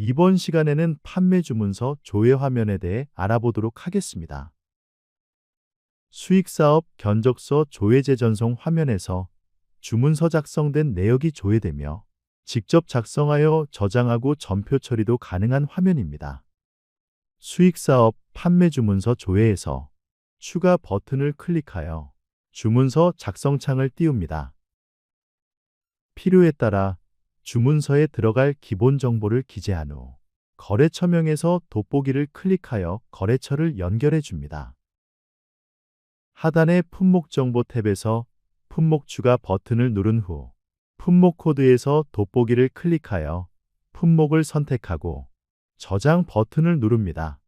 이번 시간에는 판매 주문서 조회 화면에 대해 알아보도록 하겠습니다. 수익사업 견적서 조회제 전송 화면에서 주문서 작성된 내역이 조회되며 직접 작성하여 저장하고 전표 처리도 가능한 화면입니다. 수익사업 판매 주문서 조회에서 추가 버튼을 클릭하여 주문서 작성 창을 띄웁니다. 필요에 따라 주문서에 들어갈 기본 정보를 기재한 후 거래처명에서 돋보기를 클릭하여 거래처를 연결해 줍니다. 하단의 품목 정보 탭에서 품목 추가 버튼을 누른 후 품목 코드에서 돋보기를 클릭하여 품목을 선택하고 저장 버튼을 누릅니다.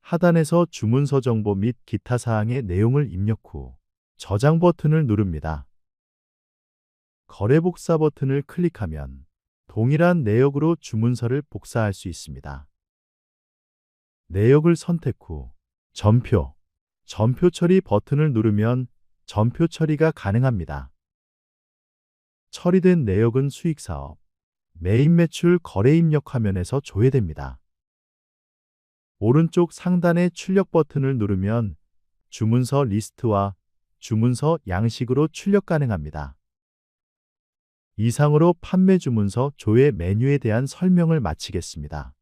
하단에서 주문서 정보 및 기타 사항의 내용을 입력 후 저장 버튼을 누릅니다. 거래 복사 버튼을 클릭하면 동일한 내역으로 주문서를 복사할 수 있습니다. 내역을 선택 후 전표, 전표 처리 버튼을 누르면 전표 처리가 가능합니다. 처리된 내역은 수익사업, 메인 매출 거래 입력 화면에서 조회됩니다. 오른쪽 상단의 출력 버튼을 누르면 주문서 리스트와 주문서 양식으로 출력 가능합니다. 이상으로 판매 주문서 조회 메뉴에 대한 설명을 마치겠습니다.